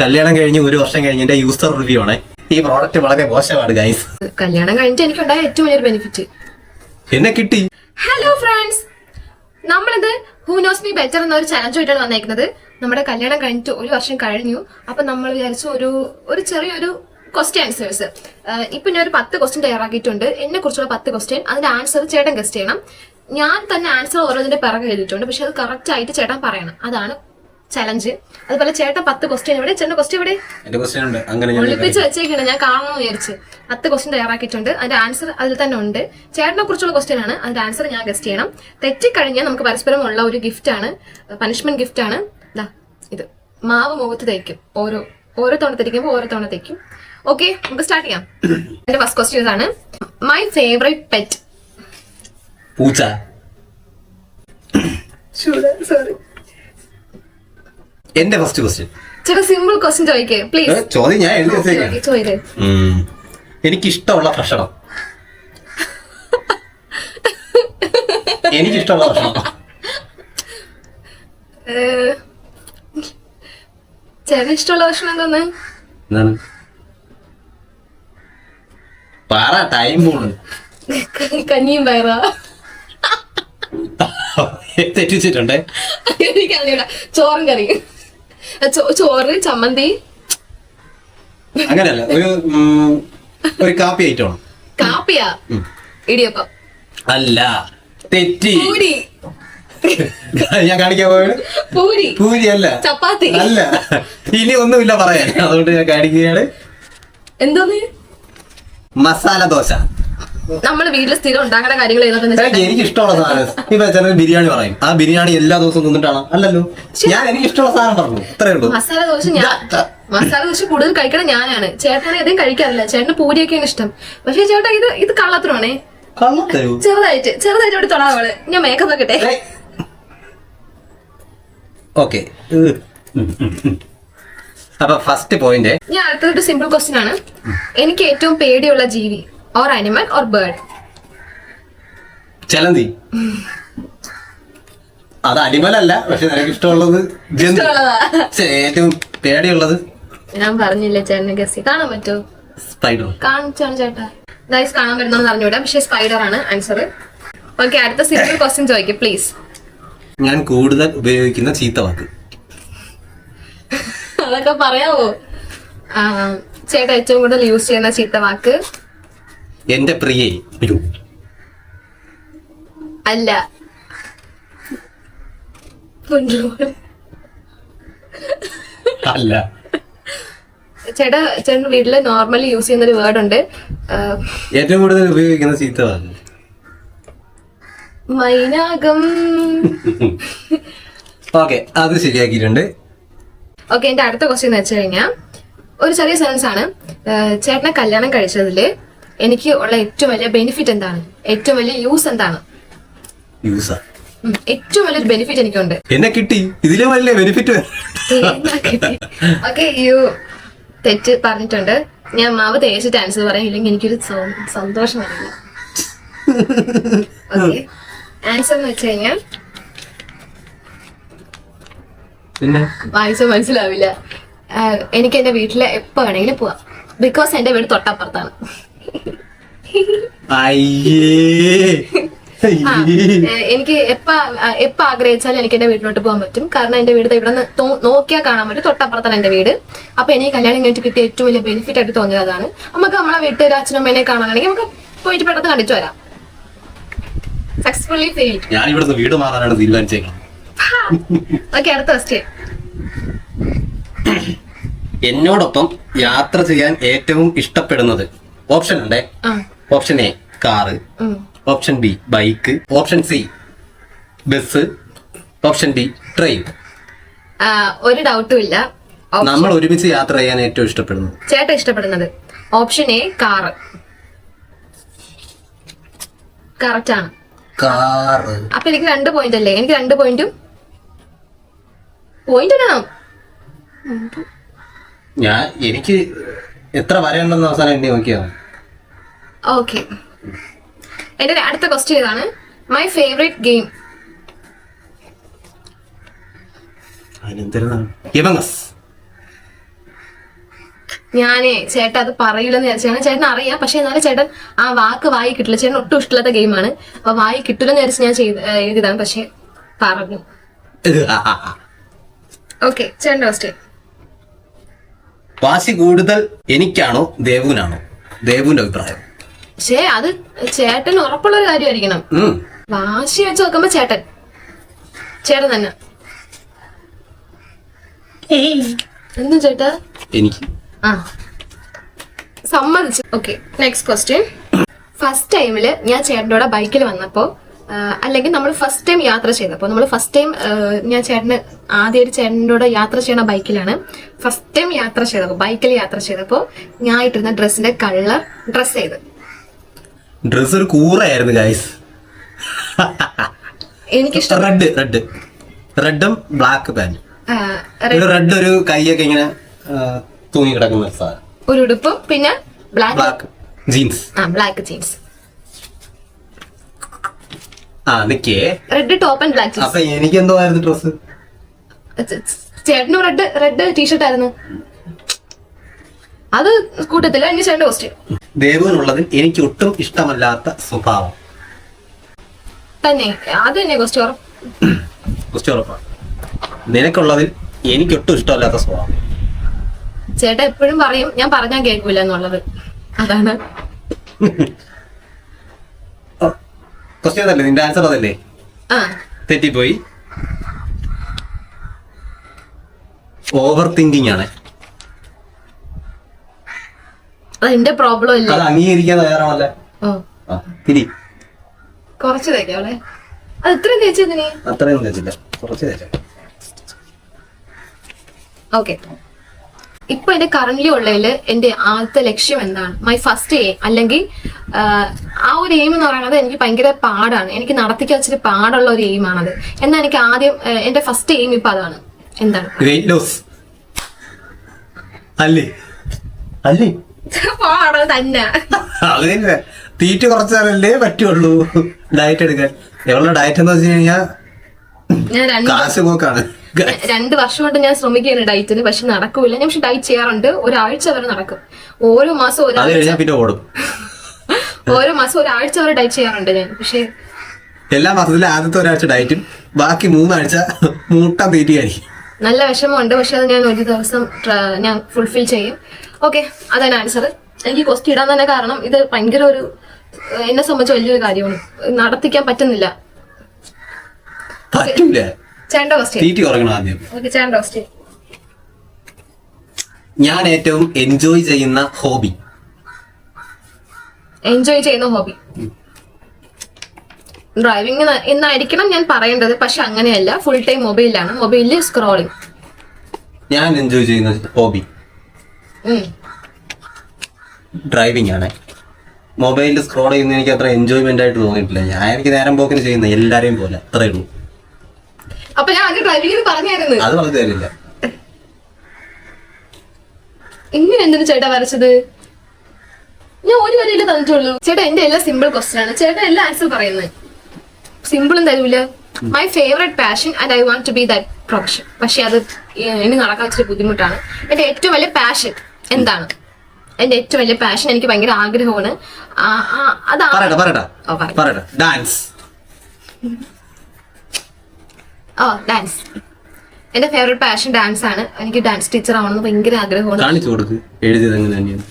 കല്യാണം കഴിഞ്ഞ് ഒരു വർഷം കഴിഞ്ഞ് എന്റെ യൂസർ റിവ്യൂ ആണ്. ഈ പ്രോഡക്റ്റ് വളരെ മോശമാണ് ഗൈസ് കല്യാണം കഴിഞ്ഞിട്ട് എനിക്കുണ്ടായ ഏറ്റവും വലിയൊരു ബെനിഫിറ്റ് എന്നെ കിട്ടി. ഹലോ ഫ്രണ്ട്സ് നമ്മളിത് ഹൂ നോസ് മീ ബെറ്റർ എന്ന ഒരു ചലഞ്ചുമായിട്ടാണ് വന്നേക്കുന്നത്. നമ്മുടെ കല്യാണം കഴിഞ്ഞിട്ട് ഒരു വർഷം കഴിഞ്ഞു. അപ്പൊ നമ്മൾ വിചാരിച്ചു ഒരു ഒരു ചെറിയൊരു ക്വസ്റ്റ്യൻ ആൻസേഴ്സ് ഇപ്പൊ ഞാൻ ഒരു പത്ത് ക്വസ്റ്റ്യൻ തയ്യാറാക്കിയിട്ടുണ്ട്. എന്നെ കുറിച്ചുള്ള പത്ത് ക്വസ്റ്റ്യൻ അതിന്റെ ആൻസർ ചേട്ടൻ ഗസ്റ്റ് ചെയ്യണം. ഞാൻ തന്നെ ആൻസർ ഓരോന്നിന്റെ പിറകെ എഴുതിയിട്ടുണ്ട്. പക്ഷെ അത് കറക്റ്റ് ആയിട്ട് ചേട്ടൻ പറയണം. അതാണ് ചലഞ്ച് അതുപോലെ ചേട്ടൻ പത്ത് ക്വസ്റ്റ്യൻ ഇവിടെ ചേട്ടൻ ക്വസ്റ്റ്യൻ ഇവിടെ എന്റെ ക്വസ്റ്റ്യൻ ഉണ്ട്. അങ്ങനെ ഞാൻ ഒളിപ്പിച്ച് വെച്ചേക്കാണ്. ഞാൻ കാണണമെന്ന് വിചാരിച്ച് പത്ത് ക്വസ്റ്റ്യൻ തയ്യാറാക്കിയിട്ടുണ്ട്. അതിന്റെ ആൻസർ അതിൽ തന്നെ ഉണ്ട്. ചേട്ടനെ കുറിച്ചുള്ള ക്വസ്റ്റ്യൻ ആണ്. അതിന്റെ ആൻസർ ഞാൻ ഗസ്റ്റ് ചെയ്യണം. തെറ്റിക്കഴിഞ്ഞാൽ നമുക്ക് പരസ്പരം ഉള്ള ഒരു ഗിഫ്റ്റ് ആണ്. പണിഷ്മെന്റ് ഗിഫ്റ്റ് ആണ്. ദാ ഇത്. മാവ് മുഖത്ത് തയ്ക്കും ഓരോ ഓരോ തവണ തിരിക്കുമ്പോൾ ഓരോ തവണ തേക്കും. ഓക്കെ നമുക്ക് സ്റ്റാർട്ട് ചെയ്യാം. എന്റെ ഫസ്റ്റ് ക്വസ്റ്റ്യൻ ആണ് മൈ ഫേവറേറ്റ് പെറ്റ് പൂച്ച. സോറി എന്റെ ഫസ്റ്റ് ക്വസ്റ്റ്യൻ ചേട്ടാ സിമ്പിൾ ക്വസ്റ്റ്യൻ ചോദിക്കേ പ്ലീസ് ചോദ്യം ഞാൻ എഴുതി വെച്ചേക്കാണ് ചോദിക്കേ. ഉം. എനിക്കിഷ്ടമുള്ള ഭക്ഷണം. എനിക്കിഷ്ടമുള്ള ഭക്ഷണം. ചേട്ടന് ഇഷ്ടമുള്ള ഭക്ഷണം എന്തോന്ന് എന്താണ്? പറ ടൈം പോണ്. കഞ്ഞിയും പയറാ. തെറ്റിച്ചിട്ടുണ്ടേ. എനിക്കറിയില്ല ചോറും കറിയും. ചോറ് ചമ്മന്തി? അങ്ങനെയല്ല ഒരു ഒരു കാപ്പി ഐറ്റമാണ് കാപ്പിയാ? ഇടിയപ്പം. അല്ല തെറ്റി. പൂരി. ഞാൻ കാണിക്കാൻ പോയത്? പൂരി. പൂരി അല്ല. ചപ്പാത്തി. അല്ല. ഇനി ഒന്നുമില്ല പറയാൻ. അതുകൊണ്ട് ഞാൻ കാണിക്കുകയാണ്. എന്തോന്ന്? മസാല ദോശ. നമ്മൾ വീട്ടിൽ സ്ഥിരം ഉണ്ടാക്കുന്ന കാര്യങ്ങൾ ഏതൊക്കെ എനിക്ക് ഇഷ്ടമുള്ള സാധനം ഇപ്പൊ ചില ബിരിയാണി പറയും. ആ ബിരിയാണി എല്ലാ ദിവസവും തിന്നിട്ടാണ്? അല്ലല്ലോ. ഞാൻ എനിക്ക് ഇഷ്ടമുള്ള സാധനം പറഞ്ഞു ഉള്ളൂ. മസാല ദോശ ഞാൻ മസാല ദോശ കൂടുതൽ കഴിക്കണം ഞാനാണ്. ചേട്ടനെ അധികം കഴിക്കാറില്ല. ചേട്ടന് പൂരിയൊക്കെയാണ് ഇഷ്ടം. പക്ഷെ ചേട്ടാ ഇത് ഇത് കള്ളത്തരമാണേ. കള്ളം ചെറുതായിട്ട് ചെറുതായിട്ട് ഇവിടെ തൊടാവൾ ഞാൻ മേക്കപ്പ് വെക്കട്ടെ ഓക്കെ. അപ്പൊ ഫസ്റ്റ് പോയിന്റ് ഞാൻ അടുത്തൊരു സിമ്പിൾ ക്വസ്റ്റ്യൻ ആണ്. എനിക്ക് ഏറ്റവും പേടിയുള്ള ജീവി ഓർ അനിമൽ ഓർ ബേർഡ് ചലന്തി. അത് അടിമലല്ല പക്ഷെ നിനക്ക് ഇഷ്ടമുള്ളത് ജന്തു. ഇഷ്ടമുള്ളതാ. ഏറ്റവും പേടിയുള്ളത് ഞാൻ പറഞ്ഞില്ല ചേട്ടന് ഗസ് കാണാൻ പറ്റുമോ സ്പൈഡർ കാണിച്ചാണ് ചേട്ടാ. ഗൈസ് കാണാൻ പറ്റുന്ന അറിഞ്ഞൂടാ പക്ഷെ സ്പൈഡർ ആണ് ആൻസർ ഓക്കെ അടുത്ത സിമ്പിൾ ക്വസ്റ്റ്യൻ ചോദിക്കും പ്ലീസ് ഞാൻ കൂടുതൽ ഉപയോഗിക്കുന്ന ചീത്ത വാക്ക്. അതൊക്കെ പറയാവോ? ആ, ചേട്ടാ ഏറ്റവും കൂടുതൽ യൂസ് ചെയ്യുന്ന ചീത്ത വാക്ക്? എന്റെ പ്രിയേ അയ്യോ. അല്ല. അല്ല. ചേട്ടാ ചേട്ടൻ വീട്ടിൽ നോർമലി യൂസ് ചെയ്യുന്ന ഒരു വേർഡ് ഉണ്ട്. ഏറ്റവും കൂടുതൽ ഉപയോഗിക്കുന്ന ചീത്ത വാക്ക്? മൈനാകം. ഓക്കെ അത് ശരിയാക്കിയിട്ടുണ്ട്. ഓക്കെ എന്റെ അടുത്ത ക്വസ്റ്റ്യൻ എന്ന് വെച്ച് കഴിഞ്ഞാൽ ഒരു ചെറിയ സെൻസ് ആണ്. ചേട്ടനെ കല്യാണം കഴിച്ചതിൽ എനിക്ക് ഉള്ള ഏറ്റവും വലിയ ബെനിഫിറ്റ് എന്താണ്? ഏറ്റവും വലിയ യൂസ് എന്താണ്? യൂസർ ഉം, ഏറ്റവും വലിയൊരു ബെനിഫിറ്റ് എനിക്കുണ്ട്. എന്നെ കിട്ടി. ഇതിലും വലിയ ബെനിഫിറ്റ് ഓക്കെ യു തെറ്റ് പറഞ്ഞിട്ടുണ്ട്. ഞാൻ മാവ് തേച്ചിട്ട് ആൻസർ പറയാം. ഇല്ലെങ്കിൽ എനിക്കൊരു സന്തോഷം വരില്ല. ഓക്കെ. ആൻസർ എന്ന് വെച്ച് കഴിഞ്ഞാൽ പിന്നെ? വായിച്ച മനസ്സിലാവില്ല. എനിക്ക് എന്റെ വീട്ടിൽ എപ്പോ വേണമെങ്കിലും പോവാം. ബിക്കോസ് എന്റെ വീട് തൊട്ടപ്പുറത്താണ്. അയ്യേ. ആ, ഏഹ് എനിക്ക് എപ്പ എപ്പ ആഗ്രഹിച്ചാലും എനിക്ക് എന്റെ വീട്ടിലോട്ട് പോകാൻ പറ്റും. കാരണം എന്റെ വീട് ഇവിടെ നിന്ന് നോക്കിയാൽ കാണാൻ പറ്റും. തൊട്ടപ്പുറത്താണ് എന്റെ വീട്. അപ്പൊ എനിക്ക് കല്യാണം കഴിഞ്ഞിട്ട് കിട്ടിയ ഏറ്റവും വലിയ ബെനിഫിറ്റ് ആയിട്ട് തോന്നിയത് അതാണ്. നമുക്ക് നമ്മളെ വീട്ടിൽ അച്ഛനും അമ്മേനെ കാണാനാണെങ്കിൽ നമുക്ക് പോയിട്ട് പെട്ടെന്ന് കണ്ടിട്ട് വരാം. സക്സസ്ഫുള്ളി ഫെയിൽ ഞാൻ ഇവിടുന്ന് വീട് മാറാനാണ് തീരുമാനിച്ചേക്കുന്നത്. ഓക്കെ അടുത്ത ക്വസ്റ്റ്യൻ എന്നോടൊപ്പം യാത്ര ചെയ്യാൻ ഏറ്റവും ഇഷ്ടപ്പെടുന്നത് ഓപ്ഷൻ ഉണ്ടേ? Option A car option B bike option C bus option D train ഒരു ഡൗട്ടും ഇല്ല. നമ്മൾ ഒരുമിച്ച് യാത്ര ചെയ്യാൻ ഏറ്റവും ഇഷ്ടപ്പെടുന്നത്? ചേട്ടൻ ഇഷ്ടപ്പെടുന്നത്. ഓപ്ഷൻ എ കാറ് കറക്റ്റ് ആണ്. കാറ് അപ്പൊ എനിക്ക് രണ്ട് പോയിന്റ് അല്ലേ? എനിക്ക് രണ്ട് പോയിന്റും പോയിന്റ് ഞാൻ എനിക്ക് എത്ര വരേണ്ടെന്ന് അവസാനം എണ്ണി നോക്കിയാ. ഓക്കെ എന്റെ അടുത്ത ക്വസ്റ്റ്യൻ ഇതാണ് മൈ ഫേവറേറ്റ് ഗെയിം ഞാനേ ചേട്ടൻ അത് പറയില്ലെന്ന് വിചാരിച്ചാണ് ചേട്ടൻ അറിയാം. പക്ഷെ എന്നാലും ചേട്ടൻ ആ വാക്ക് വായി കിട്ടില്ല. ചേട്ടൻ ഒട്ടും ഇഷ്ടമില്ലാത്ത ഗെയിമാണ് അപ്പൊ വായി കിട്ടില്ലെന്ന് വിചാരിച്ച് ഞാൻ ചെയ്ത് എഴുതിയതാണ്. പക്ഷെ പറഞ്ഞു. ഓക്കെ ചേട്ടൻ ഫസ്റ്റ് വാശി കൂടുതൽ എനിക്കാണോ ദേവുവിനാണോ? ദേവുവിന്റെ അഭിപ്രായം. പക്ഷേ അത് ചേട്ടൻ ഉറപ്പുള്ള ഒരു കാര്യമായിരിക്കണം. ഉം. വാശി വെച്ച് നോക്കുമ്പോ ചേട്ടൻ. ചേട്ടൻ തന്നെ. എന്തും ചേട്ടാ? എനിക്ക്. ആ. സമ്മതിച്ചു. ഓക്കെ നെക്സ്റ്റ് ക്വസ്റ്റ്യൻ ഫസ്റ്റ് ടൈമിൽ ഞാൻ ചേട്ടന്റെ കൂടെ ബൈക്കിൽ വന്നപ്പോ ആ, അല്ലെങ്കിൽ നമ്മൾ ഫസ്റ്റ് ടൈം യാത്ര ചെയ്തപ്പോൾ നമ്മൾ ഫസ്റ്റ് ടൈം ഞാൻ ചേട്ടന് ആദ്യമായിട്ട് ചേട്ടന്റെ കൂടെ യാത്ര ചെയ്യണ ബൈക്കിലാണ് ഫസ്റ്റ് ടൈം യാത്ര ചെയ്തപ്പോൾ ബൈക്കിൽ യാത്ര ചെയ്തപ്പോൾ ഞാൻ ഇട്ടിരുന്ന ഡ്രസ്സിന്റെ കളർ ഡ്രസ് ചെയ്ത്. ഡ്രസ് ഒരു കൂറായിരുന്നു ഗൈസ് എനിക്കിഷ്ടം റെഡ് റെഡ് റെഡും ബ്ലാക്ക് പാന്റ് ഒരു റെഡ് ഒരു കൈയൊക്കെ ഇങ്ങനെ തൂങ്ങി കിടക്കുന്ന ഒരു ഉടുപ്പും പിന്നെ ബ്ലാക്ക് ജീൻസ് ആ ബ്ലാക്ക് ജീൻസ് ആ നിക്കേ. റെഡ് ടോപ്പ് ആൻഡ് ബ്ലാക്ക് അപ്പൊ എനിക്ക് എന്തോ ആയിരുന്നു ഡ്രസ് ചേട്ടനും റെഡ് റെഡ് ടീഷർട്ട് ആയിരുന്നു. അത് കൂട്ടത്തില്ല എനിക്ക് ചേട്ടന്റെ കോസ്റ്റ്യൂം ദേവുവിനുള്ളതിൽ എനിക്ക് ഒട്ടും ഇഷ്ടമല്ലാത്ത സ്വഭാവം. തന്നെ അത് തന്നെ കോസ്റ്റ്യൂം കുറച്ച് ഉറപ്പാണ് നിനക്കുള്ളതിൽ എനിക്ക് ഒട്ടും ഇഷ്ടമല്ലാത്ത സ്വഭാവം. ചേട്ടൻ എപ്പോഴും പറയും ഞാൻ പറഞ്ഞാൽ കേൾക്കൂല എന്നുള്ളത്. അതാണ്. ക്വസ്റ്റ്യൻ അതല്ലേ നിന്റെ ആൻസർ അതല്ലേ? തെറ്റിപ്പോയി. ഓവർ തിങ്കിങ് ആണ്. അത് എന്റെ പ്രോബ്ലം ഇല്ല. അത് അംഗീകരിക്കാൻ തയ്യാറാണല്ലേ? ഓ. ആ തിരി. കുറച്ച് തേക്കാവളെ അത് ഇത്രയും തേച്ചതിന് അത്രയും തേച്ചില്ല കുറച്ച് തെച്ച ഓക്കെ ഇപ്പൊ എന്റെ കറന്റ് ഉള്ളതിൽ എന്റെ ആദ്യത്തെ ലക്ഷ്യം എന്താണ്? മൈ ഫസ്റ്റ് എയിം അല്ലെങ്കിൽ ആ, ഒരു എയിം എന്ന് പറയുന്നത് എനിക്ക് ഭയങ്കര പാടാണ്. എനിക്ക് നടത്തിക്കാൻ ഇച്ചിരി പാടുള്ള ഒരു എയിമാണത് എന്നാൽ എനിക്ക് ആദ്യം എന്റെ ഫസ്റ്റ് എയിം ഇപ്പൊ അതാണ്. എന്താണ്? വെയിറ്റ് ലോസ് അല്ലേ? അല്ലേ? പാടോ തന്നെ. അതില്ല തീറ്റ കുറച്ചാലല്ലേ പറ്റുള്ളൂ. ഡയറ്റ് എടുക്കാൻ. ഞങ്ങളുടെ ഡയറ്റ് എന്ന് വെച്ച് കഴിഞ്ഞാൽ കാശ് പോക്കാണ്. രണ്ട് വർഷം കൊണ്ട് ഞാൻ ശ്രമിക്കുകയാണ് ഡയറ്റിന് പക്ഷെ നടക്കൂല. ഞാൻ പക്ഷെ ഡയറ്റ് ചെയ്യാറുണ്ട്. ഒരാഴ്ച വരെ നടക്കും. ഓരോ മാസം ഓരോ ഒരാഴ്ച പിന്നെ ഓടും. ഓരോ മാസം ഒരാഴ്ച വരെ ഡയറ്റ് ചെയ്യാറുണ്ട് ഞാൻ. പക്ഷെ എല്ലാ മാസത്തിലും ആദ്യത്തെ ഒരാഴ്ച ഡയറ്റും ബാക്കി മൂന്നാഴ്ച മൂട്ടാൻ തീറ്റിയായിരിക്കും നല്ല വിഷമമുണ്ട്. പക്ഷെ അത് ഞാൻ ഒരു ദിവസം ഞാൻ ഫുൾഫിൽ ചെയ്യും. ഓക്കെ അതാണ് ആൻസർ എനിക്ക് ക്വസ്റ്റ്യൻ ഇടാൻ തന്നെ കാരണം ഇത് ഭയങ്കര ഒരു എന്നെ സംബന്ധിച്ച് വലിയൊരു കാര്യമാണ്. നടത്തിക്കാൻ പറ്റുന്നില്ല. പറ്റൂല. ചേണ്ട ക്വസ്റ്റ്യൻ തീറ്റി കുറയണം ആദ്യം. ഓക്കെ ചേണ്ട ക്വസ്റ്റ്യൻ ഞാൻ ഏറ്റവും എൻജോയ് ചെയ്യുന്ന ഹോബി എൻജോയ് ചെയ്യുന്ന ഹോബി ഡ്രൈവിംഗ് എന്നായിരിക്കണം ഞാൻ പറയേണ്ടത്. പക്ഷെ അങ്ങനെയല്ല. ഫുൾ ടൈം മൊബൈലാണ് മൊബൈലിൽ സ്ക്രോളിംഗ് ഞാൻ എൻജോയ് ചെയ്യുന്ന ഹോബി ഡ്രൈവിംഗ് ആണ്. മൊബൈലിൽ സ്ക്രോൾ ചെയ്യുന്ന എനിക്ക് അത്ര എൻജോയ്മെന്റ് ആയിട്ട് തോന്നിയിട്ടില്ല. ഞാൻ എനിക്ക് നേരം പോക്കിന് ചെയ്യുന്ന എല്ലാരെയും പോലെ. അത്രേ ഉള്ളൂ. അപ്പൊ ഞാൻ അത് ഡ്രൈവിംഗ് പറഞ്ഞായിരുന്നു. അത് പറഞ്ഞു തരില്ല. ഇങ്ങനെ എന്തിനു ചേട്ടാ വരച്ചത്? ഞാൻ ഒരു വരിയിൽ തന്നിട്ടുള്ളൂ. ചേട്ടാ എന്റെ എല്ലാം സിമ്പിൾ ക്വസ്റ്റ്യൻ ആണ്. ചേട്ടാ എല്ലാ ആൻസർ പറയുന്നത് സിമ്പിളും തരൂല. My favourite passion and I want to be that profession പക്ഷെ അത് എന്നെ നടക്കാൻ ഇച്ചിരി ബുദ്ധിമുട്ടാണ്. എന്റെ ഏറ്റവും വലിയ പാഷൻ എന്താണ്? എന്റെ ഏറ്റവും വലിയ പാഷൻ എനിക്ക് ഭയങ്കര ആഗ്രഹമാണ്. ആ, ആ, അതാ പറയട്ടെ പറയട്ടെ. ഓ, പറയട്ടെ. ഡാൻസ് ഓ ഡാൻസ് എന്റെ ഫേവറേറ്റ് പാഷൻ ഡാൻസ് ആണ്. എനിക്ക് ഡാൻസ് ടീച്ചർ ആവണമെന്ന് ഭയങ്കര ആഗ്രഹമാണ്. കാണിച്ചു കൊടുക്ക്. എഴുതിയത് എങ്ങനെ തന്നെയാണ്.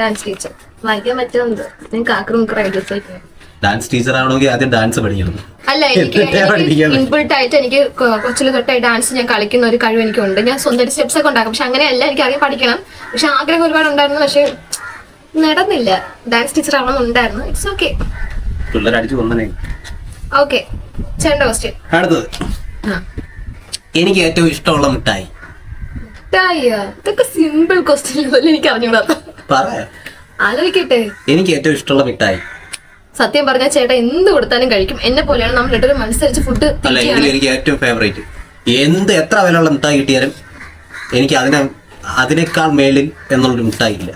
ഡാൻസ് ടീച്ചർ വായിക്കാൻ പറ്റുന്നത് ഞാൻ കാക്കറും ഒക്കെ ഡാൻസ് ടീച്ചർ ആവണമെങ്കിൽ ആദ്യം ഡാൻസ് പഠിക്കണം. അല്ല എനിക്ക് എന്നിട്ടേ പഠിക്കാൻ പറ്റൂ. ഇൻപുട്ട് ആയിട്ട് എനിക്ക് കൊച്ചിലെ തൊട്ടായി ഡാൻസ് ഞാൻ കളിക്കുന്ന ഒരു കഴിവ് എനിക്കുണ്ട്. ഞാൻ സ്വന്തമായിട്ട് സ്റ്റെപ്സ് ഒക്കെ ഉണ്ടാക്കും. പക്ഷെ അങ്ങനെയല്ല എനിക്ക് ആദ്യം പഠിക്കണം. പക്ഷെ ആഗ്രഹം ഒരുപാട് ഉണ്ടായിരുന്നു. പക്ഷെ നടന്നില്ല. ഡാൻസ് ടീച്ചർ ആവണം ഉണ്ടായിരുന്നു. ഇറ്റ്സ് ഓക്കെ പിള്ളേർ അടിച്ചു കൊന്നനെ. ഓക്കെ ചേട്ടന്റെ ക്വസ്റ്റ്യൻ അടുത്തത്. എനിക്ക് ഏറ്റവും ഇഷ്ടമുള്ള മിഠായി? മിഠായിയ? ഇതൊക്കെ സിമ്പിൾ ക്വസ്റ്റ്യൻ പോലും എനിക്ക് അറിഞ്ഞൂടാ. പറയാ. ആലോചിക്കട്ടെ. എനിക്ക് ഏറ്റവും ഇഷ്ടമുള്ള മിഠായി? സത്യം പറഞ്ഞാൽ ചേട്ടാ എന്ത് കൊടുത്താലും കഴിക്കും. എന്നെ പോലെയാണ് നമ്മൾ രണ്ടുപേരും മത്സരിച്ച് ഫുഡ് അല്ല എനിക്ക് ഏറ്റവും ഫേവറേറ്റ് എന്ത് എത്ര വിലയുള്ള മിഠായി കിട്ടിയാലും എനിക്ക് അതിനെ അതിനേക്കാൾ മേളിൽ എന്നുള്ളൊരു മിഠായി ഇല്ല.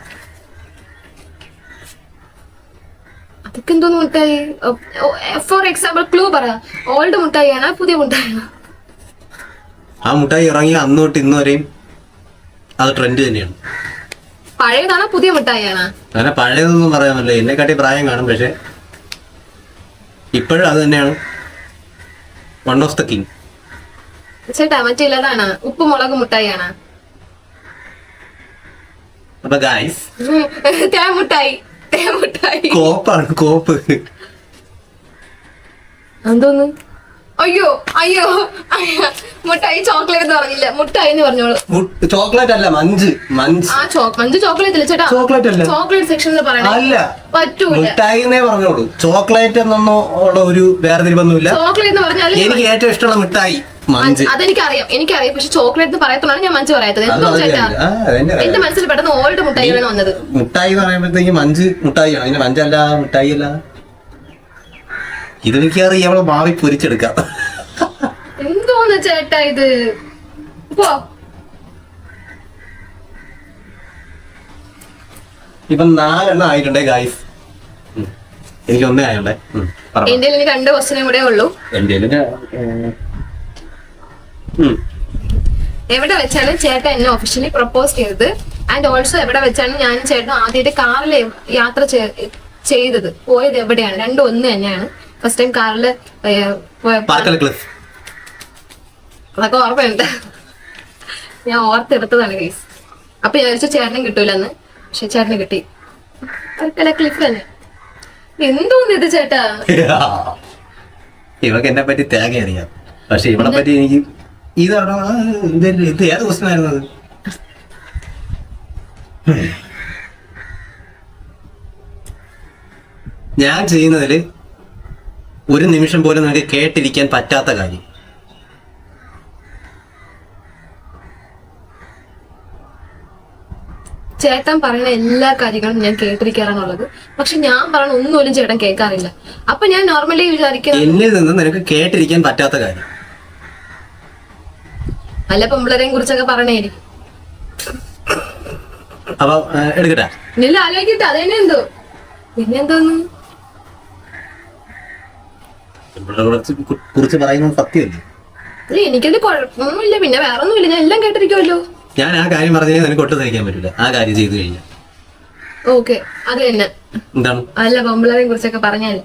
അതൊക്കെ എന്തോന്ന് മുട്ടായി ഫോർ എക്സാമ്പിൾ ക്ലൂ പറ. ഓൾഡ് മുട്ടായിയാണ് പുതിയ മുട്ടായിയാണ് ആ മിഠായി ഇറങ്ങി അന്ന് തൊട്ട് ഇന്ന് വരെയും അത് ട്രെൻഡ് തന്നെയാണ്. പഴയതാണോ പുതിയ മിഠായിയാണോ അങ്ങനെ പഴയതൊന്നും പറയാൻ പറ്റില്ല. എന്നെക്കാട്ടി പ്രായം കാണും. പക്ഷെ ഇപ്പോഴും അത് തന്നെയാണ്. വൺ ഓഫ് ദ കിങ് ചേട്ടാ മറ്റേ ഇല്ലതാണ് ഉപ്പ് മുളക് മിഠായിയാണോ അപ്പൊ ഗായ്സ് ഉം, തേ മിഠായി തേ മിഠായി കോപ്പാണ് കോപ്പ്. എന്തോന്ന് അയ്യോ അയ്യോ മുട്ടായി ചോക്ലേറ്റ് എന്ന് പറഞ്ഞില്ല. മുട്ടായി എന്ന് പറഞ്ഞോളൂ. ചോക്ലേറ്റ് അല്ല മഞ്ച് മഞ്ച്. ആ മഞ്ച് ചോക്ലേറ്റ് അല്ല ചേട്ടാ? ചോക്ലേറ്റ് അല്ല. ചോക്ലേറ്റ് സെക്ഷനിൽ പറയണേ. അല്ല. പറ്റൂല. മുട്ടായി എന്നേ പറഞ്ഞോളൂ. ചോക്ലേറ്റ് എന്നൊന്നും ഉള്ള ഒരു വേർതിരിവൊന്നുമില്ല ചോക്ലേറ്റ് എന്ന് പറഞ്ഞാൽ എനിക്ക് ഏറ്റവും ഇഷ്ടമുള്ള മിഠായി അതെനിക്കറിയാം. എനിക്കറിയാം. പക്ഷെ ചോക്ലേറ്റ് എന്ന് പറയത്തോളാണ് ഞാൻ മഞ്ച് പറയാത്തത്. എന്തോ ചേട്ടാ? എന്റെ മനസ്സിൽ പെട്ടെന്ന് ഓൾഡ് മുട്ടായികളാണ് വന്നത്. മുട്ടായി എന്ന് പറയുമ്പോഴത്തേക്ക് മഞ്ച് മുട്ടായി അതിന്റെ മഞ്ചല്ല മുട്ടായി അല്ല. ഇത് മിക്കവാറും അവളെ മാവി പൊരിച്ചെടുക്കാം. എന്തോന്ന് ചേട്ടാ ഇത്? ഇപ്പൊ നാലെണ്ണം ആയിട്ടുണ്ടേ ഗായ്സ് എനിക്ക് ഒന്നേ ആയുണ്ടേ. എന്റെ രണ്ട് ക്വസ്റ്റിനും കൂടെ ഉള്ളൂ. എന്റെ എവിടെ വെച്ചാണ് ചേട്ടൻ എന്നെ ഒഫീഷ്യലി പ്രപ്പോസ് ചെയ്തത്? ആൻഡ് ഓൾസോ എവിടെ വെച്ചാണ് ഞാൻ ചേട്ടൻ ആദ്യമായിട്ട് കാറിൽ യാത്ര ചെയ്തത്? പോയത് എവിടെയാണ്? രണ്ടും ഒന്ന് തന്നെയാണ്. ഫസ്റ്റ് ടൈം കാറിൽ അതൊക്കെ ഓർമ്മയുണ്ട്. ഞാൻ ഓർത്തെടുത്തതാണ് ഗൈസ് അപ്പൊ ഞാൻ വിചാരിച്ചു ചേട്ടനും കിട്ടൂലെന്ന്. പക്ഷെ ചേട്ടന് കിട്ടി. പാർക്കല ക്ലിഫ് തന്നെ. എന്തോന്ന് ഇത് ചേട്ടാ? ഇവക്ക് എന്നെ പറ്റി തേങ്ങ അറിയാം. പക്ഷെ ഇവളെ പറ്റി എനിക്ക് ഇതാണോ ഇത് ഏത് ആയിരുന്നു അത്? ഞാൻ ചെയ്യുന്നതിൽ ഒരു നിമിഷം പോലും നിനക്ക് കേട്ടിരിക്കാൻ പറ്റാത്ത കാര്യം. ചേട്ടൻ പറയുന്ന എല്ലാ കാര്യങ്ങളും ഞാൻ കേട്ടിരിക്കാറാണുള്ളത്. പക്ഷെ ഞാൻ പറയുന്ന ഒന്നുപോലും ചേട്ടൻ കേൾക്കാറില്ല. അപ്പൊ ഞാൻ നോർമലി വിചാരിക്കുന്നത് എന്നിൽ നിന്ന് നിനക്ക് കേട്ടിരിക്കാൻ പറ്റാത്ത കാര്യം. അല്ല പെമ്പിളരെയും കുറിച്ചൊക്കെ പറഞ്ഞേരിക്കും അപ്പൊ എടുക്കട്ടെ? ഇല്ല ആലോചിക്കട്ടെ. അതെന്നെ എന്തോ പിന്നെന്തോന്നു? കുറച്ച് പറയുന്നത് സത്യമല്ലേ? എനിക്കത് കുഴപ്പമൊന്നുമില്ല. പിന്നെ വേറെ ഒന്നുമില്ല ഞാൻ എല്ലാം കേട്ടിരിക്കുമല്ലോ ഞാൻ ആ കാര്യം പറഞ്ഞാൽ നിനക്ക് ഒട്ടും സഹിക്കാൻ പറ്റില്ല ആ കാര്യം ചെയ്തു കഴിഞ്ഞാൽ. ഓക്കെ. അത് തന്നെ. എന്താണ്? അല്ല പെമ്പിളരെയും കുറിച്ചൊക്കെ പറഞ്ഞാൽ.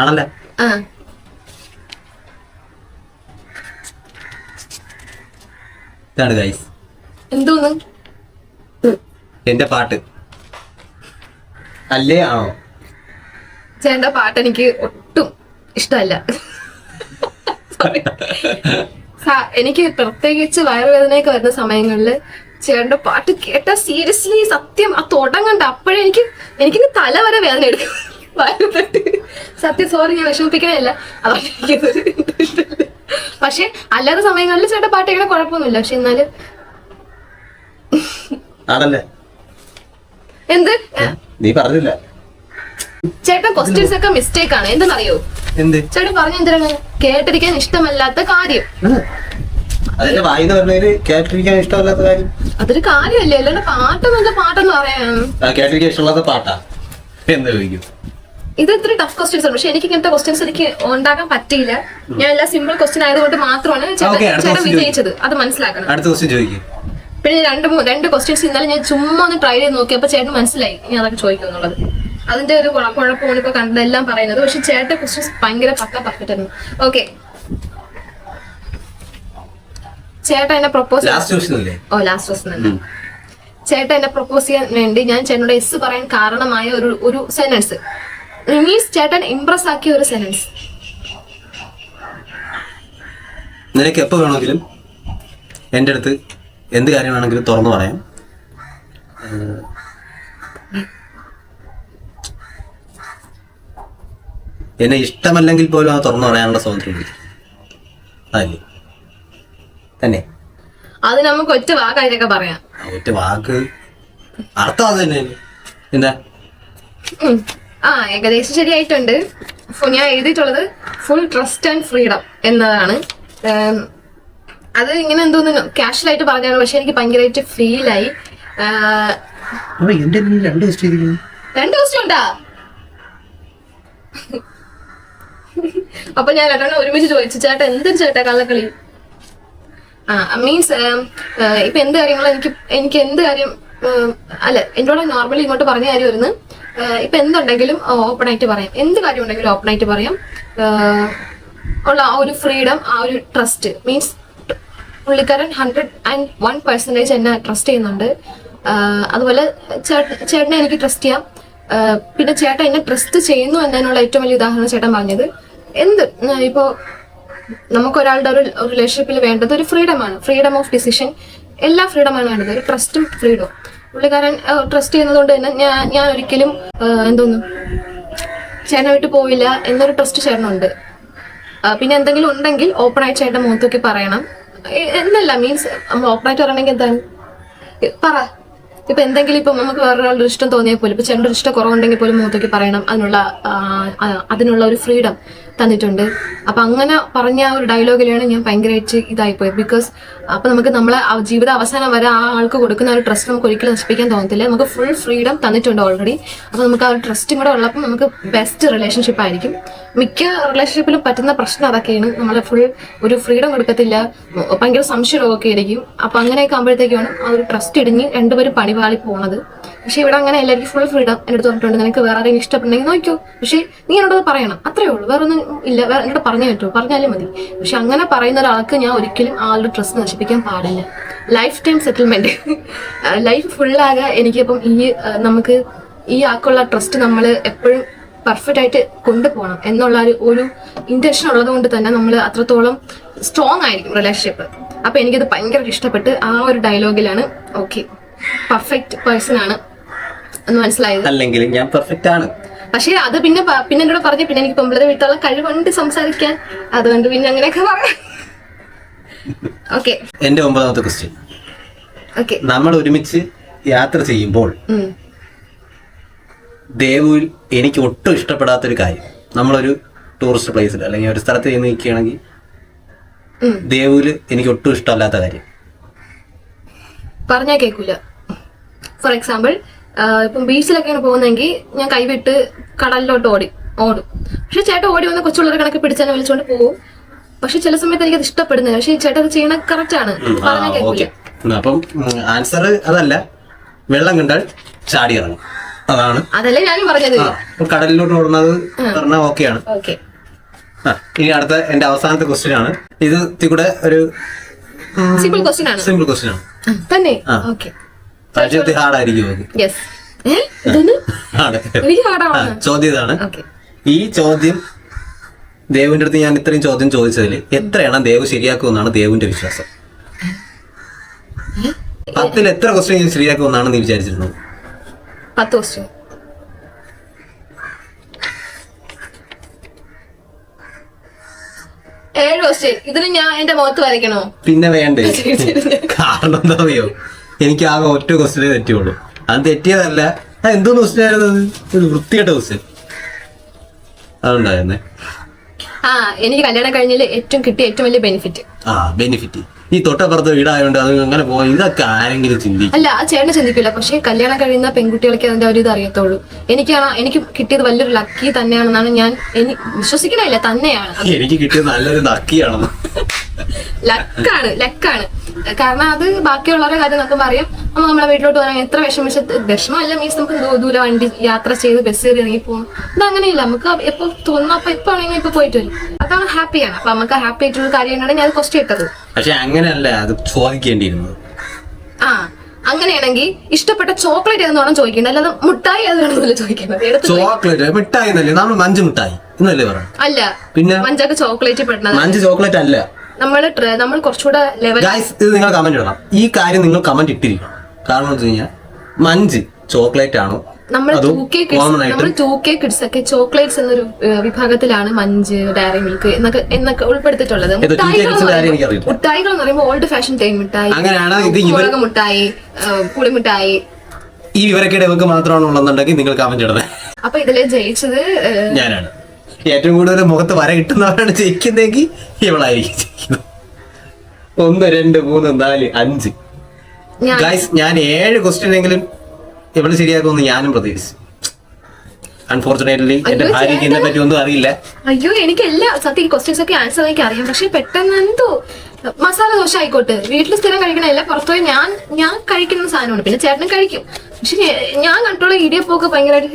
ആണല്ലേ? ആ. ഇതാണ് ഗൈസ് എന്തോന്ന്? എന്റെ പാട്ട്. അല്ലേ? ആണോ? ചേട്ടന്റെ പാട്ട് എനിക്ക് ഇഷ്ടമല്ല. എനിക്ക് പ്രത്യേകിച്ച് വയറുവേദനയൊക്കെ വരുന്ന സമയങ്ങളിൽ ചേട്ടന്റെ പാട്ട് കേട്ടാ സീരിയസ്ലി സത്യം ആ തുടങ്ങണ്ട അപ്പോഴേ എനിക്ക് എനിക്ക് തല വരെ വേദന എടുക്കും. സത്യം സോറി ഞാൻ വിഷമിപ്പിക്കണല്ല പക്ഷെ അല്ലാത്ത സമയങ്ങളിൽ ചേട്ടൻ പാട്ട് കേൾക്കാൻ കുഴപ്പമൊന്നുമില്ല. പക്ഷെ എന്നാൽ ആണല്ലേ? എന്ത്? നീ പറഞ്ഞില്ല. ചേട്ടൻ ക്വസ്റ്റ്യൻസ് ഒക്കെ മിസ്റ്റേക്ക് ആണ്. എന്തെന്നറിയോ? എന്ത്? ചേട്ടൻ പറഞ്ഞു എന്തിനാണ്? കേട്ടിരിക്കാൻ ഇഷ്ടമല്ലാത്ത കാര്യം. അതിന്റെ വായിന്ന് പറഞ്ഞാൽ കേട്ടിരിക്കാൻ ഇഷ്ടമല്ലാത്ത കാര്യം. അതൊരു കാര്യമല്ലേ? അല്ലാണ്ട് പാട്ടെന്നല്ല പാട്ടെന്ന് പറയാം. കേട്ടിരിക്കാൻ ഇഷ്ടമല്ലാത്ത പാട്ടാ. എന്ന് ചോദിക്കും. ഇത് ഇത്ര ടഫ് ക്വസ്റ്റ്യൻസ് ആണ്. പക്ഷെ എനിക്ക് ഇങ്ങനത്തെ ക്വസ്റ്റ്യൻസ് എനിക്ക് ഉണ്ടാക്കാൻ പറ്റിയില്ല. ഞാൻ എല്ലാ സിമ്പിൾ ക്വസ്റ്റ്യൻ ആയതുകൊണ്ട് മാത്രമാണ് ചേട്ടൻ വിജയിച്ചത്. അത് മനസ്സിലാക്കണം. അടുത്ത ക്വസ്റ്റ്യൻ ചോദിക്കും. പിന്നെ രണ്ട് രണ്ട് ക്വസ്റ്റ്യൻസ് ഇന്നലെ ഞാൻ ചുമ്മാ ഒന്ന് ട്രൈ ചെയ്ത് നോക്കിയപ്പോ ചേട്ടൻ മനസ്സിലായി. ഞാൻ അതൊക്കെ ചോദിക്കും എന്നുള്ളത്. അതിന്റെ ഒരു കുഴ- കുഴപ്പമാണ് ഇപ്പൊ കണ്ടതെല്ലാം പറയുന്നത്. പക്ഷെ ചേട്ടൻ ക്വസ്റ്റ്യൻസ് ഭയങ്കര പക്ക ആയിരുന്നു ഓക്കെ ചേട്ടൻ എന്നെ പ്രപ്പോസ് ഓ ലാസ്റ്റ് ക്വസ്റ്റൻ തന്നെ ചേട്ടൻ എന്നെ പ്രപ്പോസ് ചെയ്യാൻ വേണ്ടി ഞാൻ ചേട്ടനോട് എസ് പറയാൻ കാരണമായ ഒരു ഒരു സെന്റൻസ് മീൻസ് ചേട്ടൻ ഇംപ്രസ് ആക്കിയ ഒരു സെന്റൻസ് നിനക്ക് എപ്പോ വേണമെങ്കിലും എന്റെ അടുത്ത് എന്ത് കാര്യം വേണമെങ്കിലും തുറന്നു പറയാം. എന്നെ ഇഷ്ടമല്ലെങ്കിൽ പോലും ആ തുറന്നു പറയാനുള്ള സ്വാതന്ത്ര്യം ഉണ്ട് അതല്ലേ? തന്നെ? അത് നമുക്ക് ഒറ്റ വാക്കായിട്ടൊക്കെ പറയാം. ആ ഒറ്റ വാക്ക്. അർത്ഥം അത് തന്നെ. എന്താ? ഉം. ആ ഏകദേശം ശരിയായിട്ടുണ്ട്. ഫു- ഞാൻ എഴുതിയിട്ടുള്ളത് ഫുൾ ട്രസ്റ്റ് ആൻഡ് ഫ്രീഡം എന്നതാണ്. അത് ഇങ്ങനെ എന്തോന്നു കാഷ്വൽ ആയിട്ട് പറഞ്ഞാണ് പക്ഷെ എനിക്ക് ഭയങ്കരമായിട്ട് ഫീലായി ആയി. എന്റെ രണ്ട് ഇരിക്കുന്നു രണ്ട് ദിവസം ഉണ്ടാ? അപ്പൊ ഞാൻ രണ്ടെണ്ണം ഒരുമിച്ച് ചോദിച്ചു. ചേട്ടാ എന്തൊരു ചേട്ടാ കള്ളക്കളി? ആ മീൻസ് ഇപ്പൊ എന്ത് കാര്യങ്ങളും? എനിക്ക് എനിക്ക് എന്ത് കാര്യം അല്ല എന്നോട് നോർമലി ഇങ്ങോട്ട് പറഞ്ഞ കാര്യം വരുന്നു ഇപ്പൊ എന്തുണ്ടെങ്കിലും ഓപ്പൺ ആയിട്ട് പറയാം. എന്ത് കാര്യം ഉണ്ടെങ്കിലും ഓപ്പൺ ആയിട്ട് പറയാം. ഉള്ള ആ ഒരു ഫ്രീഡം ആ ഒരു ട്രസ്റ്റ് മീൻസ് പുള്ളിക്കാരൻ ഹൺഡ്രഡ് ആൻഡ് വൺ പെർസെന്റേജ് എന്നെ ട്രസ്റ്റ് ചെയ്യുന്നുണ്ട്. അതുപോലെ ചേട്ട- ചേട്ടനെ എനിക്ക് ട്രസ്റ്റ് ചെയ്യാം. പിന്നെ ചേട്ടൻ എന്നെ ട്രസ്റ്റ് ചെയ്യുന്നു എന്നതിനുള്ള ഏറ്റവും വലിയ ഉദാഹരണം ചേട്ടൻ പറഞ്ഞത്. എന്ത്? ഇപ്പോ നമുക്ക് ഒരാളുടെ ഒരു റിലേഷൻഷിപ്പിൽ വേണ്ടത് ഒരു ഫ്രീഡമാണ് ഫ്രീഡം ഓഫ് ഡിസിഷൻ എല്ലാ ഫ്രീഡമാണ് വേണ്ടത്. ഒരു ട്രസ്റ്റും ഫ്രീഡവും പുള്ളിക്കാരൻ ട്രസ്റ്റ് ചെയ്യുന്നതുകൊണ്ട് തന്നെ ഞാൻ ഞാൻ ഒരിക്കലും എന്തോന്നു? ചേട്ടനായിട്ട് പോയില്ല എന്നൊരു ട്രസ്റ്റ് ചേട്ടനുണ്ട്. പിന്നെ എന്തെങ്കിലും ഉണ്ടെങ്കിൽ ഓപ്പൺ ആയിട്ട് ചേട്ടൻ മുഖത്തൊക്കെ പറയണം. എന്നല്ല മീൻസ് നമ്മൾ ഓപ്പൺ ആയിട്ട് പറയണമെങ്കിൽ എന്താണ്? പറ. ഇപ്പൊ എന്തെങ്കിലും ഇപ്പൊ നമുക്ക് വേറൊരാളുടെ ഇഷ്ടം തോന്നിയാൽ പോലും ഇപ്പൊ ഒരു ഇഷ്ടം കുറവുണ്ടെങ്കിൽ പോലും മൂത്തേക്ക് പറയണം അതിനുള്ള അതിനുള്ള ഒരു ഫ്രീഡം തന്നിട്ടുണ്ട്. അപ്പൊ അങ്ങനെ പറഞ്ഞ ആ ഒരു ഡയലോഗിലാണ് ഞാൻ ഭയങ്കരമായിട്ട് ഇതായി പോയത് ബിക്കോസ് അപ്പൊ നമുക്ക് നമ്മളെ ജീവിത അവസാനം വരെ ആ ആൾക്ക് കൊടുക്കുന്ന ഒരു ട്രസ്റ്റ് നമുക്ക് ഒരിക്കലും നശിപ്പിക്കാൻ തോന്നത്തില്ല. നമുക്ക് ഫുൾ ഫ്രീഡം തന്നിട്ടുണ്ട് ഓൾറെഡി അപ്പൊ നമുക്ക് ആ ഒരു ട്രസ്റ്റും കൂടെ ഉള്ളപ്പോൾ നമുക്ക് ബെസ്റ്റ് റിലേഷൻഷിപ്പ് ആയിരിക്കും. മിക്ക റിലേഷൻഷിപ്പിലും പറ്റുന്ന പ്രശ്നം അതൊക്കെയാണ്. നമ്മൾ ഫുൾ ഒരു ഫ്രീഡം കൊടുക്കത്തില്ല. ഭയങ്കര സംശയമൊക്കെ ആയിരിക്കും. അപ്പൊ അങ്ങനെയൊക്കെ ആകുമ്പോഴത്തേക്കാണ് ആ ഒരു ട്രസ്റ്റ് ഇടിഞ്ഞ് രണ്ടുപേരും പണിപാളി പോണത്. പക്ഷെ ഇവിടെ അങ്ങനെ എല്ലാവർക്കും ഫുൾ ഫ്രീഡം എന്നോട് പറഞ്ഞിട്ടുണ്ട്. നിനക്ക് വേറെ ആരെങ്കിലും ഇഷ്ടപ്പെട്ടുണ്ടെങ്കിൽ നോക്കിയോ പക്ഷെ നീ എന്നോട് പറയണം. അത്രേ ഉള്ളൂ. വേറെ ഒന്നും ഇല്ല. വേറെ എന്നോട് പറഞ്ഞു പറ്റുമോ പറഞ്ഞാലും മതി. പക്ഷെ അങ്ങനെ പറയുന്ന ഒരാൾക്ക് ഞാൻ ഒരിക്കലും ആ ഒരു ട്രസ്റ്റ് നശിപ്പിക്കാൻ പാടില്ല. ലൈഫ് ടൈം സെറ്റിൽമെന്റ് ലൈഫ് ഫുള്ളാകെ എനിക്കിപ്പം ഈ നമുക്ക് ഈ ആൾക്കുള്ള ട്രസ്റ്റ് നമ്മൾ എപ്പോഴും പെർഫെക്റ്റ് ആയിട്ട് കൊണ്ടുപോകണം എന്നുള്ള ഒരു ഇന്റൻഷൻ ഉള്ളത് കൊണ്ട് തന്നെ നമ്മൾ അത്രത്തോളം സ്ട്രോങ് ആയിരിക്കും റിലേഷൻഷിപ്പ് അപ്പൊ എനിക്കത് ഭയങ്കര ഇഷ്ടപ്പെട്ട് ആ ഒരു ഡയലോഗിലാണ് ഓക്കെ പെർഫെക്റ്റ് പേഴ്സൺ ആണ് എന്ന് മനസ്സിലായത്. അല്ലെങ്കിൽ ഞാൻ പെർഫെക്റ്റ് ആണ്. പക്ഷേ അത് പിന്നെ പിന്നെ എന്നോട് പറഞ്ഞു പിന്നെ എനിക്ക് പെമ്പിളരെ വീട്ടുള്ള കഴിവുണ്ട് സംസാരിക്കാൻ. അതുകൊണ്ട് പിന്നെ അങ്ങനെയൊക്കെ പറയാം ഓക്കെ എന്റെ ഒമ്പതാമത്തെ ക്വസ്റ്റ്യൻ ഓക്കെ നമ്മൾ ഒരുമിച്ച് യാത്ര ചെയ്യുമ്പോൾ ദേവുവിൽ എനിക്ക് ഒട്ടും ഇഷ്ടപ്പെടാത്തൊരു കാര്യം. നമ്മളൊരു ടൂറിസ്റ്റ് പ്ലേസിൽ അല്ലെങ്കിൽ ഒരു സ്ഥലത്ത് ചെന്ന് നിൽക്കുകയാണെങ്കിൽ ദേവുവിൽ എനിക്ക് ഒട്ടും ഇഷ്ടമല്ലാത്ത കാര്യം. പറഞ്ഞാൽ കേൾക്കൂല ഫോർ എക്സാമ്പിൾ ഇപ്പം ബീച്ചിലൊക്കെയാണ് പോകുന്നതെങ്കിൽ ഞാൻ കൈവിട്ട് കടലിലോട്ട് ഓടി ഓടും. പക്ഷെ ചേട്ടൻ ഓടി വന്ന് കൊച്ചുള്ളവരെ കണക്ക് പിടിച്ചാൽ വിളിച്ചുകൊണ്ട് പോകും. പക്ഷെ ചില സമയത്ത് എനിക്കത് ഇഷ്ടപ്പെടുന്നില്ല. പക്ഷെ ചേട്ടൻ അത് ചെയ്യണ കറക്റ്റ് ആണ്. പറഞ്ഞാൽ അപ്പം ആൻസർ അതല്ല. വെള്ളം കണ്ടാൽ ചാടി ഇറങ്ങും അതാണ്. അതല്ലേ ഞാനും പറഞ്ഞത്. കടലിലോട്ട് ഓടുന്നത് പറഞ്ഞാൽ ഓക്കെയാണ്. ഇനി അടുത്ത എന്റെ അവസാനത്തെ ക്വസ്റ്റ്യൻ ആണ്. ഇത് ഇവിടെ ഒരു സിമ്പിൾ ക്വസ്റ്റ്യൻ ആണ്. സിമ്പിൾ ക്വസ്റ്റ്യൻ ആണ്. തന്നെ. ഓക്കെ. പക്ഷേ അത്. യെസ് ഹാർഡ് ആയിരിക്കും ഹാർഡാണ് ചോദ്യം ഇതാണ്. ഈ ചോദ്യം ദേവിന്റെ അടുത്ത് ഞാൻ ഇത്രയും ചോദ്യം ചോദിച്ചതിൽ എത്രയാണ് ദേവ് ശരിയാക്കുമെന്നാണ് ദേവിന്റെ വിശ്വാസം? പത്തിൽ എത്ര ക്വസ്റ്റ്യൻ ശരിയാക്കുമെന്നാണ് നീ വിചാരിച്ചിരുന്നത്? പത്ത് ക്വസ്റ്റ്യൻ ഏഴ് ക്വസ്റ്റ്യൻ ഇതിന് ഞാൻ എന്റെ മുഖത്ത് വരയ്ക്കണോ? പിന്നെ വേണ്ടേ? കാരണം എന്താ അറിയോ എനിക്ക് ആകെ ഒറ്റ ക്വസ്റ്റിനെ തെറ്റിയുള്ളൂ. അത് തെറ്റിയതല്ല. എന്തോ ക്വസ്റ്റ്യൻ ആയിരുന്നു അത്? ഒരു വൃത്തികെട്ട ക്വസ്റ്റ്യൻ അതുണ്ടായിരുന്നേ ആ എനിക്ക് കല്യാണം കഴിഞ്ഞതിൽ ഏറ്റവും കിട്ടിയ ഏറ്റവും വലിയ ബെനിഫിറ്റ് ആ ബെനിഫിറ്റ് ഈ തൊട്ടപ്പുറത്ത് വീടായതുകൊണ്ട് അത് അങ്ങനെ പോയി. ഇതൊക്കെ ആരെങ്കിലും ചിന്തിക്കും. അല്ല ആ ചേട്ടനെ ചിന്തിക്കില്ല പക്ഷേ കല്യാണം കഴിയുന്ന പെൺകുട്ടികൾക്ക് അതിന്റെ ഒരു ഇത് അറിയത്തുള്ളൂ. എനിക്കാണ് എനിക്ക് കിട്ടിയത് വലിയൊരു ലക്കി തന്നെയാണെന്നാണ് ഞാൻ വിശ്വസിക്കണില്ല തന്നെയാണ്. എനിക്ക് കിട്ടിയത് നല്ലൊരു നക്കിയാണെന്ന് ലക്കാണ് ലക്കാണ്. കാരണം അത് ബാക്കിയുള്ളവരുടെ കാര്യം നമുക്ക് അറിയാം. നമ്മൾ നമ്മളെ വീട്ടിലോട്ട് പറയാം എത്ര വിഷമിച്ച വിഷമമല്ല മീൻസ് നമുക്ക് ദൂരെ വണ്ടി യാത്ര ചെയ്ത് ബസ് കയറി ഇറങ്ങി പോകും അത് അങ്ങനെയില്ല നമുക്ക് എപ്പോ തോന്നുന്നു അപ്പൊ എപ്പോ ആണെങ്കിൽ ഇപ്പൊ പോയിട്ട് വരും. അതാണ് ഹാപ്പിയാണ്. അപ്പൊ നമുക്ക് ഹാപ്പി ആയിട്ടുള്ള കാര്യമാണ് ഞാൻ ക്വസ്റ്റ് ഇട്ടത്. പക്ഷെ അങ്ങനെയല്ല അത് ചോദിക്കേണ്ടിയിരുന്നു ആ അങ്ങനെയാണെങ്കിൽ ഇഷ്ടപ്പെട്ട ചോക്ലേറ്റ് ഏതെന്ന് വേണം ചോദിക്കേണ്ടത് അല്ലാതെ മുട്ടായി അത് വേണമെന്നല്ല ചോദിക്കേണ്ടത്? ചോക്ലേറ്റ് മിഠായി എന്നല്ലേ? നമ്മൾ മഞ്ച് മിഠായി. എന്നല്ലേ പറഞ്ഞു അല്ല പിന്നെ? മഞ്ചൊക്കെ ചോക്ലേറ്റ് പെടുന്നത് മഞ്ച് ചോക്ലേറ്റ് അല്ല. നമ്മൾ നമ്മൾ കുറച്ചുകൂടെ ലെവൽ ഗൈസ് ഇത് നിങ്ങൾ കമന്റ് ഇടണം. ഈ കാര്യം നിങ്ങൾ കമന്റ് ഇട്ടിരിക്കണം. കാരണം എന്ന് വെച്ച് കഴിഞ്ഞാൽ മഞ്ച് ചോക്ലേറ്റ് ആണോ? നമ്മൾ ടൂ കെ കിഡ്സ് നമ്മൾ ടൂ കെ കിഡ്സ് ഒക്കെ ചോക്ലേറ്റ്സ് എന്നൊരു വിഭാഗത്തിലാണ് മഞ്ച് ഡയറി മിൽക്ക് എന്നൊക്കെ എന്നൊക്കെ ഉൾപ്പെടുത്തിയിട്ടുള്ളത്. ഏത് 2K മുട്ടായികൾ എന്ന് പറയുമ്പോൾ ഓൾഡ് ഫാഷൻ തേൻ മിഠായി മുളക് മുട്ടായി പുളിമിഠായി ഈ വിവരക്കേട് ഇവർക്ക് മാത്രമാണ് ഉള്ളതെന്നുണ്ടെങ്കിൽ നിങ്ങൾ കമന്റ് ഇടണേ. അപ്പൊ ഇതിലെ ജയിച്ചത് ഞാനാണ്. ഏറ്റവും കൂടുതൽ മുഖത്ത് വര കിട്ടുന്നവരാണ് ജയിക്കുന്നതെങ്കിൽ ഇവളായിരിക്കും ജയിക്കുന്നത്. ഒന്ന് രണ്ട് മൂന്ന് നാല് അഞ്ച്. ഞാൻ ഗൈസ് ഞാൻ ഏഴ് ക്വസ്റ്റ്യൻ എങ്കിലും ഇവൾ ശരിയാക്കുമെന്ന് ഞാനും പ്രതീക്ഷിച്ചു. അൺഫോർച്ചുനേറ്റ്ലി എന്റെ ഭാര്യയ്ക്ക് ഇതിനെ പറ്റി ഒന്നും അറിയില്ല. അയ്യോ എനിക്ക് എല്ലാ സത്യം ക്വസ്റ്റ്യൻസ് ഒക്കെ ആൻസർ എനിക്ക് അറിയാം. പക്ഷെ പെട്ടെന്ന് എന്തോ മസാല ദോശ ആയിക്കോട്ടെ. വീട്ടിൽ സ്ഥിരം കഴിക്കണല്ല പുറത്തുപോയി ഞാൻ ഞാൻ കഴിക്കുന്ന സാധനമാണ്. പിന്നെ ചേട്ടനും കഴിക്കും. പക്ഷെ ഞാൻ കണ്ടുള്ള ഇടിയപ്പൊക്കെ ഭയങ്കരമായിട്ട്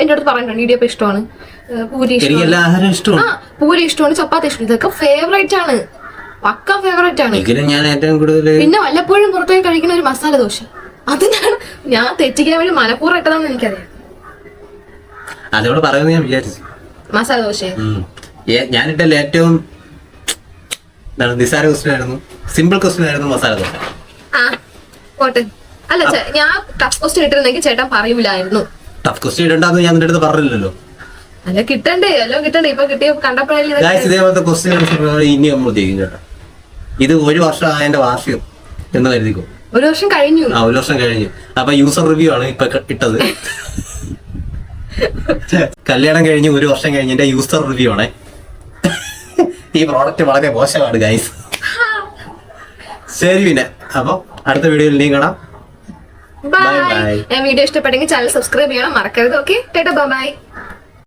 എന്റെ അടുത്ത് പറഞ്ഞിട്ടുണ്ട്. ഇടിയപ്പം ഇഷ്ടമാണ്. പൂരി ഇഷ്ടമാണ്. പൂരി ഇഷ്ടമാണ് ചപ്പാത്തി ഇഷ്ടമാണ്. ഇതൊക്കെ ഫേവറേറ്റ് ആണ്. പക്ക ഫേവറേറ്റ് ആണ്. ഞാൻ ഏറ്റവും കൂടുതൽ പിന്നെ വല്ലപ്പോഴും പുറത്തേക്ക് കഴിക്കുന്ന ഒരു മസാല ദോശ. അത് ഞാൻ ഞാൻ തെറ്റിക്കാൻ വേണ്ടി മനഃപൂർവം ഇട്ടതാണെന്ന് എനിക്കറിയാം. അതോട് പറയുമെന്ന് ഞാൻ വിചാരിച്ചു. മസാല ദോശ ഞാനിട്ടല്ല ഏറ്റവും നിസാര ക്വസ്റ്റ്യൻ ആയിരുന്നു സിമ്പിൾ ക്വസ്റ്റ്യൻ ആയിരുന്നു മസാല ദോശ. ആ പോട്ടെ. അല്ല ഞാൻ ടഫ് ക്വസ്റ്റ്യൻ ഇട്ടിരുന്നെങ്കിൽ ചേട്ടൻ പറയൂലായിരുന്നു. ടഫ് ക്വസ്റ്റ്യൻ ഇടണ്ടെന്ന് ഞാൻ നിന്റെ അടുത്ത് പറഞ്ഞില്ലല്ലോ. അല്ല കിട്ടണ്ടേ? എല്ലാം കിട്ടണ്ടേ? ഇപ്പൊ കിട്ടിയ കണ്ടപ്പോഴല്ലേ ഗായ്സ് ഇതേപോലത്തെ ക്വസ്റ്റ്യൻ ഇനി നമ്മൾ കേട്ടോ. ഇത് ഒരു വർഷം ആയതിന്റെ വാർഷികം എന്ന് കരുതിക്കോ? ഒരു വർഷം കഴിഞ്ഞു. ആ ഒരു വർഷം കഴിഞ്ഞു. അപ്പൊ യൂസർ റിവ്യൂ ആണ് ഇപ്പൊ ഇട്ടത്. കല്യാണം കഴിഞ്ഞ് ഒരു വർഷം കഴിഞ്ഞതിന്റെ യൂസർ റിവ്യൂ ആണേ. ഈ പ്രോഡക്റ്റ് വളരെ മോശമാണ് ഗൈസ് ശരി പിന്നെ. അപ്പൊ അടുത്ത വീഡിയോയിൽ നീ കാണാം. ബൈ ബൈ വീഡിയോ ഇഷ്ടപ്പെട്ടെങ്കിൽ ചാനൽ സബ്സ്ക്രൈബ് ചെയ്യണം. മറക്കരുത് ഓക്കെ ബൈ ബൈ